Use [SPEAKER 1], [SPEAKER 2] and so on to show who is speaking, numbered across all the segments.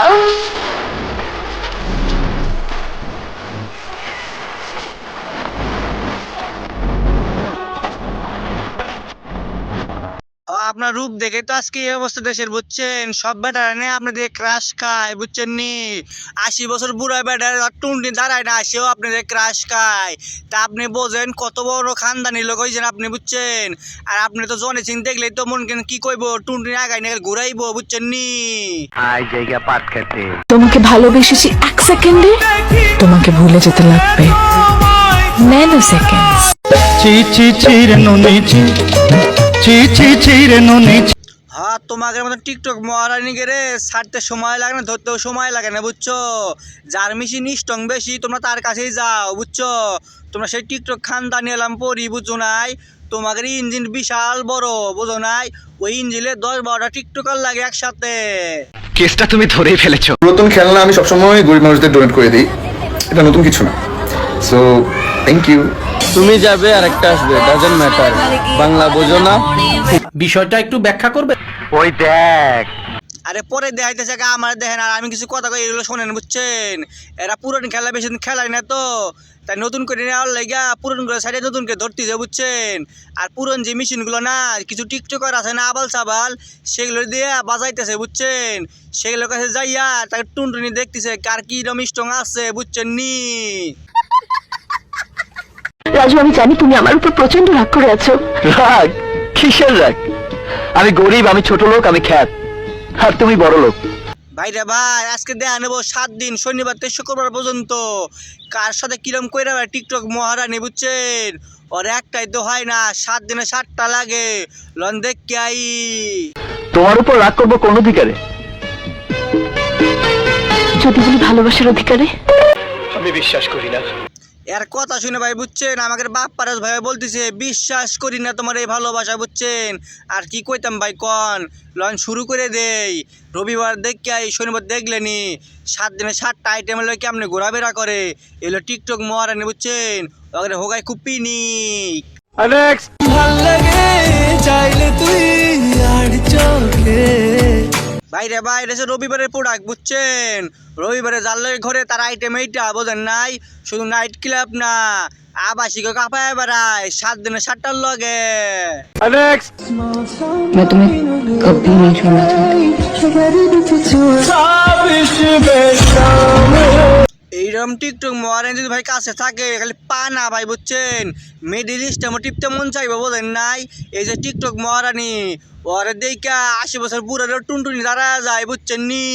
[SPEAKER 1] ও, আপনার রূপ দেখে তো আজকে এই অবস্থা দেশের বুঝছেন? সব বেটারা নিয়ে আপনাদের ক্রাশ খায় বুঝছেন নি? আশি বছর বুড়া বেটার টুনটি দাঁড়ায় না আসেও আপনাদের ক্রাশ খায়। তা আপনি বোঝেন কত বড় খানদানি লোক হয়েছেন আপনি বুঝছেন? আর আপনি তো জনে সিং দেখলেই তো মন কেন কি কইব টুনটি আগাই না ঘুরাইবো বুঝছেন নি?
[SPEAKER 2] আই জায়গা পাট খেতে।
[SPEAKER 3] তোমাকে ভালোবেসেছি এক সেকেন্ডে তোমাকে ভুলে যেতে লাগবে। ন্যানো সেকেন্ডস
[SPEAKER 4] চি চি চি রে নুনি চি চি চি চি রে নুনি।
[SPEAKER 1] হ্যাঁ তোমাকে মতো টিকটক মহারানি গেলে ছাড়তে সময় লাগে না ধরতেও সময় লাগে না বুঝছ? যার মেশিন স্ট্রং বেশি তোমরা তার কাছেই যাও বুঝছ? তোমরা সেই টিকটক খানদানি এলাম পড়ি বুঝছ নাই? তোমাদের ইঞ্জিন বিশাল বড় বুঝো নাই? ওই ইঞ্জিনে দশ বারোটা টিকটকার লাগে একসাথে।
[SPEAKER 2] কেসটা তুমি ধরেই ফেলেছো।
[SPEAKER 5] নতুন খেলনা আমি সবসময় গরিব মানুষদের ডোনেট করে দিই এটা নতুন কিছু না। সো থ্যাংক ইউ
[SPEAKER 6] তুমি যাবে আর একটা আসবে ডাজেন্ট ম্যাটার বাংলা বোঝো না।
[SPEAKER 4] বিষয়টা একটু ব্যাখ্যা করবে?
[SPEAKER 2] ওই দেখ।
[SPEAKER 1] আরে পরে দেখাইতেছে গা আমার দেখেন আর আমি কিছু কথা কই এগুলো শোনেন বুঝছেন? এরা পুরনো খেলা বেশি খেলায় না তো। তাই নতুন করে নেওয়ার লেগা পুরন করে সাইডে নতুন করে ধরতে যায় বুঝছেন? আর পুরন যে মেশিনগুলো না কিছু টিকটকার আছে না আবাল সাবাল সেগুলো দিয়ে বাজাইতেছে বুঝছেন? সেগুলোর কাছে যাইয়া তাকে টুনটুনি দেখতেছে কার কি রকম স্ট্রং আছে বুঝছেন নি?
[SPEAKER 3] রাজু আমি জানি তুমি আমার উপর প্রচণ্ড রাগ করে আছো।
[SPEAKER 2] রাগ? কিসের রাগ? আমি গরিব আমি ছোট লোক আমি খ্যাত। আর তুমি বড় লোক।
[SPEAKER 1] ভাই রে ভাই আজকে দেয়া নেব সাত দিন শনিবার থেকে শুক্রবার পর্যন্ত। কার সাথে কিরম কইরা ভাই টিকটক মহারানি বুঝছেন? ওর একটাই তো হয় না সাত দিনে সাতটা লাগে। লন দেখ কে আই।
[SPEAKER 2] তোমার উপর রাগ করব কোন অধিকারে?
[SPEAKER 3] যদি বলি ভালোবাসার অধিকারে?
[SPEAKER 2] আমি বিশ্বাস করি না।
[SPEAKER 1] এর কথা শুনে ভাই বুঝছেন? আমাকে বাপ পারাস ভাই বলতেছে বিশ্বাস করি না তোমার এই ভালোবাসা বুঝছেন? আর কি কইতাম ভাই কন? লঞ্চ শুরু করে দেই। রবিবার দেখে আই শনিবার দেখলেনি সাত দিনে সাতটা আইটেম হলো কেমনে ঘোরাফেরা করে? এগুলো টিকটক মহারানি বুঝছেন? ওখানে হোগাই খুব পিনি
[SPEAKER 6] ভালো লাগে চাইলে তুই আর
[SPEAKER 1] বাইরে বাইরে সে রবিবারের প্রোডাক্ট বুঝছেন? রবিবারে জানলে ঘরে তার আইটেম এইটা বোঝেন নাই? শুধু নাইট ক্লাব না আবাসিক কাপায় বেড়ায় সাত দিনে সাতটার লগে।
[SPEAKER 3] मैं
[SPEAKER 1] এরকম টিকটক মোবাইল যদি ভাই কাছে থাকে খালি পা না ভাই বুঝছেন? মিডিল ইস্ট আমার টিপতে মন চাইব বলেন নাই? এই যে টিকটক মহারানি ওরে দেখা আশি বছর বুড়ো টুনটুনি দাঁড়া যায় বুঝছেন নি?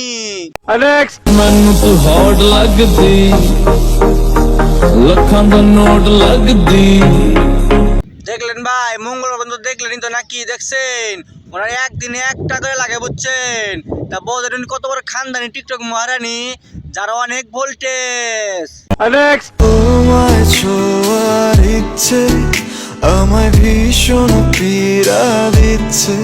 [SPEAKER 1] দেখলেন ভাই মঙ্গল বন্ধু দেখলেন তো নাকি দেখছেন? ওনার একদিনে একটা করে লাগে বুঝছেন? তা বোঝেন কত বড় খানদানি টিকটক মহারানী। যার অনেক ভোল্টেজ।
[SPEAKER 7] তোমায় ছোঁয়ার ইচ্ছে আমায় ভীষণ পীড়া দিচ্ছে।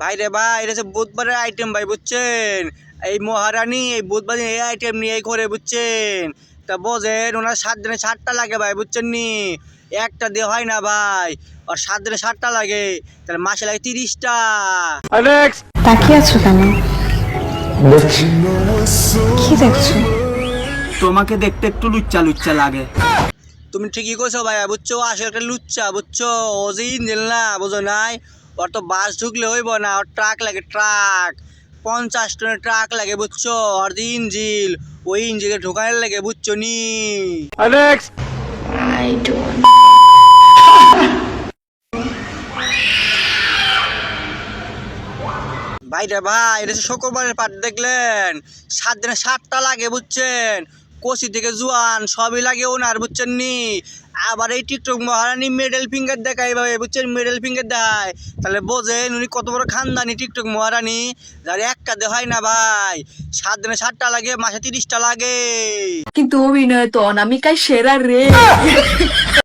[SPEAKER 1] ভাই রে ভাই এটা হচ্ছে বুধবারের আইটেম ভাই বুঝছেন? এই মহারানী এই বুধবার এই আইটেম নিয়ে করে বুঝছেন? তা বোঝেন ওনার সাত দিনে সাতটা লাগে ভাই বুঝছেন নি? একটা দিয়ে হয় না ভাই আর সাত দিনে সাতটা লাগে তাহলে মাসে লাগে তিরিশটা।
[SPEAKER 3] তাকিয়ে আছো কেন? কি দেখছ?
[SPEAKER 6] তোমাকে দেখতে একটু লুচ্চা লুচ্চা লাগে।
[SPEAKER 1] তুমি ঠিকই কইছো ভাইয়া বুঝছ? আসলে একটা লুচ্চা বুঝছ? ও যে ইঞ্জিল না বুঝো নাই? ওর তো বাস ঢুকলে হইব না ওর ট্রাক লাগে ট্রাক। পঞ্চাশ টনের ট্রাক লাগে বুঝছ? ওর যে ইঞ্জিল ওই ইঞ্জিলে ঢোকানোর লাগে বুঝছ নি? ভাই রে ভাই এটা হচ্ছে শুক্রবারের পাট দেখলেন? সাত দিনে সাতটা লাগে বুঝছেন? কষি থেকে জোয়ান সবই লাগে ওনার বুঝছেন নি আবার এই টিকটক মহারানী মেডেল ফিঙ্গার দেখায় ভাই বুঝছেন? মেডেল ফিঙ্গার দেয়। তাহলে বোঝেন উনি কত বড় খানদানি টিকটক মহারানী। যার একটা দে হয় না ভাই? সাত দিনে সাতটা লাগে মাসে তিরিশটা লাগে।
[SPEAKER 3] কিন্তু অভিনয় তো অনামিকায় সেরা রে।